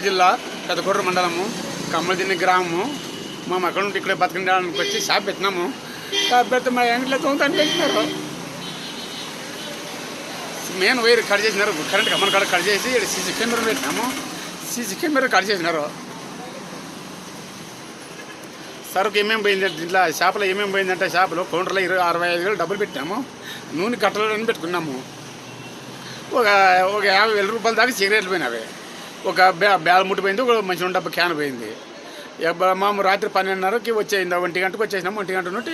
కర్నూలు జిల్లా పెద్దకొర్ర మండలము కమ్మలదిన్ని గ్రామము. మేము అక్కడ నుండి ఇక్కడే బతకడానికి వచ్చి షాప్ పెట్టినాము. షాప్ పెడితే మా ఇంట్లో తొంగతాన్ని పెట్టినారు మెయిన్ వైర్ కట్ చేసినారు. కరెంట్ కమ్మని కాడ కట్ చేసి సీసీ కెమెరా పెట్టినాము. సీసీ కెమెరా కట్ చేసినారు. సరుకు ఏమేమి పోయిందంటే ఇంట్లో షాపులో ఏమేమి పోయిందంటే షాపులో కౌంటర్లో ఇరవై అరవై ఐదు వేలు డబ్బులు పెట్టాము. నూనె కట్టలని పెట్టుకున్నాము. ఒక ఒక యాభై వేల రూపాయల దాకా సిగరెట్లు పోయినవి ఒక బ్యా బ్యాల్ ముట్టి పోయింది ఒక మంచి డబ్బు క్యాన్ పోయింది. ఎబ్బ- మాము రాత్రి పన్నెండున్నరకి వచ్చేయింది ఒంటి గంటకు వచ్చేసినాము ఒంటి గంట నుండి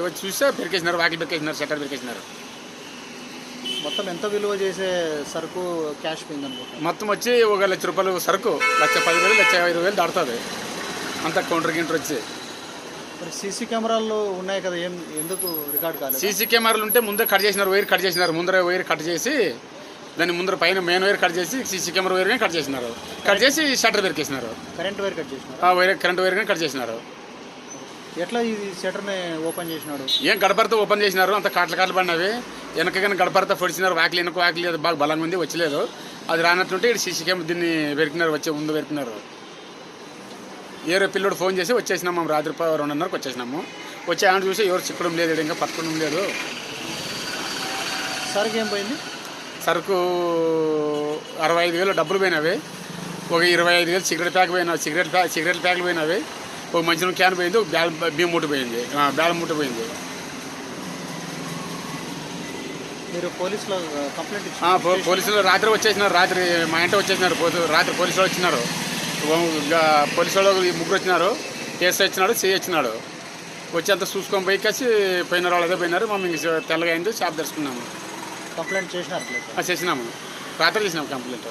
వచ్చి చూస్తే పెరికేసినారు వాకిలు పెరికేసినారు షట్టర్ పెరికేసినారు. మొత్తం ఎంత విలువ చేసే సరుకు క్యాష్ పోయింది అనుకుంటా మొత్తం వచ్చి ఒక లక్ష రూపాయలు సరుకు లక్ష పదివేలు లక్ష ఇరవై వేలు దాడుతుంది అంత కౌంటర్ గింటర్ వచ్చి. మరి సీసీ కెమెరాల్లో ఉన్నాయి కదా ఏం ఎందుకు రికార్డ్ కాలేదు? సీసీ కెమెరాలు ఉంటే ముందే కట్ చేసినారు వైర్ కట్ చేసినారు ముందర వైర్ కట్ చేసి దాని ముందర పైన మెయిన్ వైర్ కట్ చేసి సీసీ కెమెరా వైర్ కట్ చేసినారు. కట్ చేసి షట్టర్ పెరికేసినారు కరెంట్ వైర్ కట్ చేసినారు. ఆ వైర్ కరెంట్ వైర్ కట్ చేసినారు. ఎట్లా ఇది షటర్ని ఓపెన్ చేసినాడు? ఏం గడపరతో ఓపెన్ చేసినారు అంత కాట్ల కాట్లు పడినవి. వెనక కానీ గడపరతో పొడిచినారు వాకిలి వెనక వాకిలి అది బాగా బలంగా ఉంది వచ్చలేదు. అది రానట్టుంటే ఇక్కడ సీసీ కెమెరా దీన్ని వెరికినారు వచ్చే ముందు వెరికినారు. ఏరో పిల్లడు ఫోన్ చేసి వచ్చేసినాము మేము రాత్రి రెండున్నరకు వచ్చేసినాము. వచ్చి ఆయన చూసి ఎవరు చిక్కడం లేదు ఇంకా పట్టుకోవడం లేదు సరుకు ఏం పోయింది? సరుకు అరవై ఐదు వేలు డబ్బులు పోయినవి. ఒక ఇరవై ఐదు వేలు సిగరెట్ ప్యాక్ పోయినా సిగరెట్ ప్యాక్ సిగరెట్ ప్యాక్లు పోయినవి. ఒక మంచి క్యాన్ పోయింది ఒక బ్యాల్ బియ్యం మూట పోయింది. బ్యాల్ మూట పోయింది. మీరు పోలీసులో కంప్లైంట్ పోలీసులు రాత్రి వచ్చేసినారు రాత్రి మా ఇంట వచ్చేసినారు రాత్రి పోలీసులు వచ్చినారు. ఓ- ఇంకా పోలీసు వాళ్ళు ఈ ముగ్గురు వచ్చినారు కేసు వచ్చినాడు చేయి వచ్చినాడు వచ్చి అంతా చూసుకొని పోయి వచ్చి పోయినారు వాళ్ళు అదే పోయినారు మేము ఇంక తెల్లగా అయింది షాప్ తెరుచుకున్నాము. కంప్లైంట్ చేసినారు చేసినాము. రాత్రి చేసినాము కంప్లైంట్.